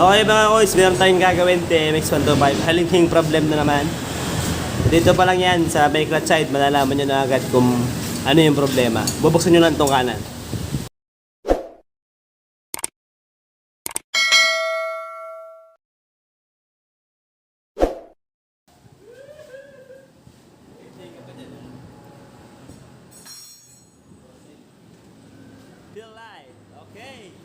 Okay mga koys, meron tayong gagawin TMX125. Halingking problem na naman. Dito pa lang yan sa may clutch side, malalaman nyo na agad kung ano yung problema. Bubuksan nyo lang itong kanan. Feel light. Okay.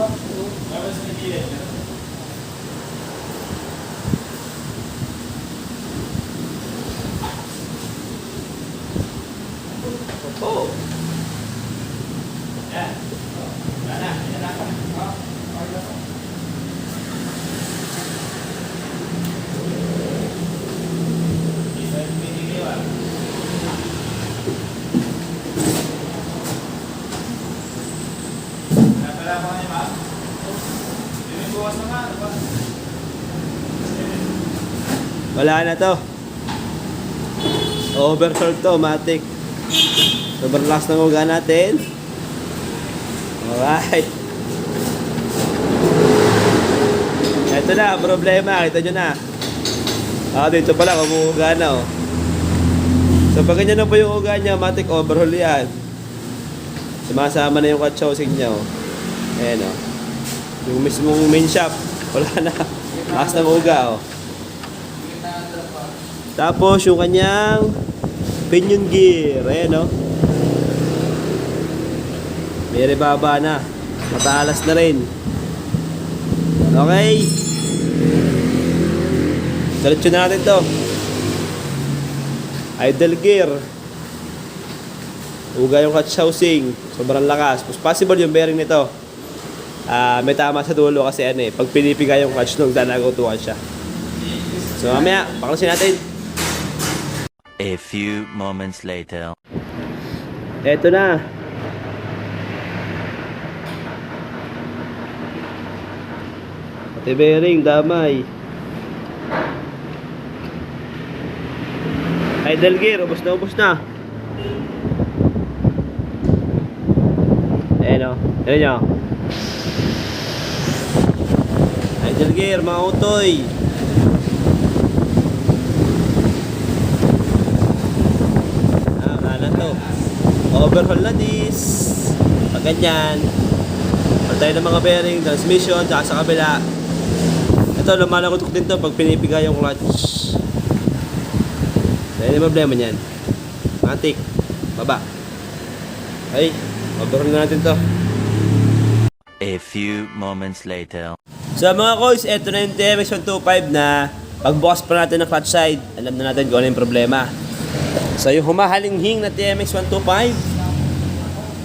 Oh. Yan. Wala na. Yan na. Wala na to. Oversold to, matic. Sobrang lakas ng uga natin. Alright. Ito na, problema. Kita nyo na. Ah, dito pala, umuuga na oh. So pag ganyan na po yung uga niya, matic overhaul yan. Sumasama na yung housing niya oh. Ayan oh. Yung mismong main shop, wala na. Lakas ng uga oh. Tapos yung kanyang pinion gear, ayan oh. May rebaba na. Matalas na rin. Okay. Diretso na natin to. Idle gear. Uga yung clutch housing. Sobrang lakas. Possible yung bearing nito. Ah, may tama sa dulo kasi ano eh. Pag pinipiga yung clutch nung danagutuan siya. So mamaya, paklasin natin. A few moments later. Eto na. Pati bearing, damay. Idle gear, ubos na ubos na. Ayan o, tignan nyo. Gear, mga utoy. Ah, wala na to. Overhaul na this. Pag ganyan. Pantay ng mga bearing, transmission, tsaka sa kabila. Ito, lumalagotok din to pag pinipiga yung clutch. Dahil yung problema niyan. Matik. Baba. Ay, overhaul na natin to. A few moments later. So mga koys, eto na yung TMX125 na pagbukas pa natin ng clutch side, alam na natin kung ano yung problema. So yung humahalinghing na TMX125,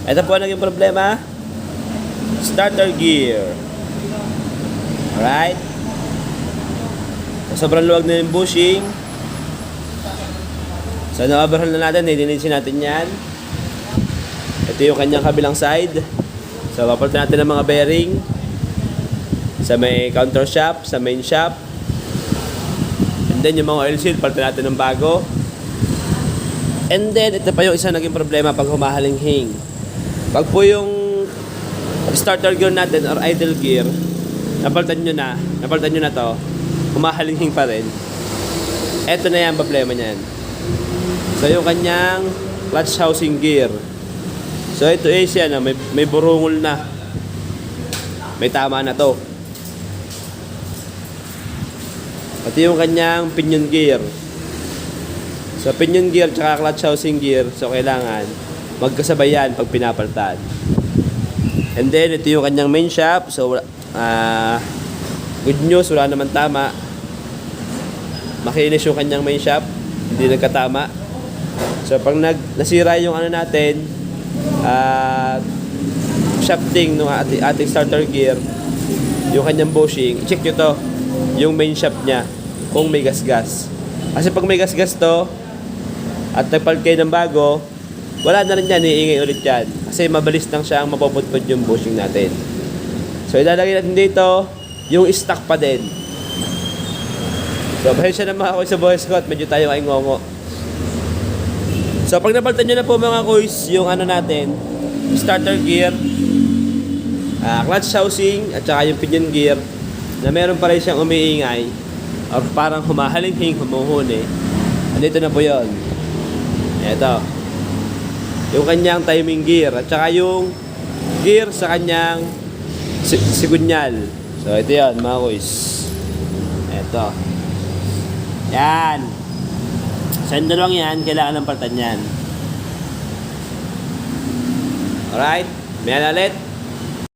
ito po ang naging problema. starter gear. Alright? So, sobrang luwag na yung bushing. So, na-overhaul na natin. Nilinisin natin yan. Ito yung kanyang kabilang side. So, papalitan natin ng mga bearing. Sa may counter shop, sa main shop. And then, yung mga oil seal, palitan natin ng bago. And then, ito pa yung isa naging problema pag humahalinghing. Pag po yung starter gear natin or idle gear, napalitan nyo na, napalitan nyo na to, humahalinghing pa rin. Ito na yan, problema niyan. So, yung kanyang clutch housing gear. So, ito is yan, ah, may, may burungol na. May tama na to. Pati yung kanyang pinion gear. So, pinion gear tsaka clutch housing gear, so kailangan magkasabay yan pag pinapalitan. And then, ito yung kanyang main shop. So, ah good news, wala naman tama. Makinis yung kanyang main shop. Hindi nagkatama. So, pag nag, nasira yung ano natin, ah shafting ng ating, ating starter gear, yung kanyang bushing, i-check nyo to, yung main shaft niya, kung may gasgas. Kasi pag may gasgas to, at nagpalit kayo ng bago, wala na rin yan, iingay ulit yan. Kasi mabilis lang siyang mapupudpud yung bushing natin. So, ilalagay natin dito, yung stock pa din. So, pasensya na mga kuys sa Boy Scout, medyo tayo ay ngongo. So, pag napalitan nyo na po mga kuys, yung ano natin, starter gear, ah, clutch housing, at saka yung pinion gear, na meron pa rin siyang umiingay, or parang humahalinghing, humuhuni. Andito na po yon. Ito. Yung kanyang timing gear, at saka yung gear sa kanyang si- sigunyal. So, ito yon mga kuys. Ito. Yan. So, yung dalawang yan, kailangan ng palitan yan. Alright? May ulit.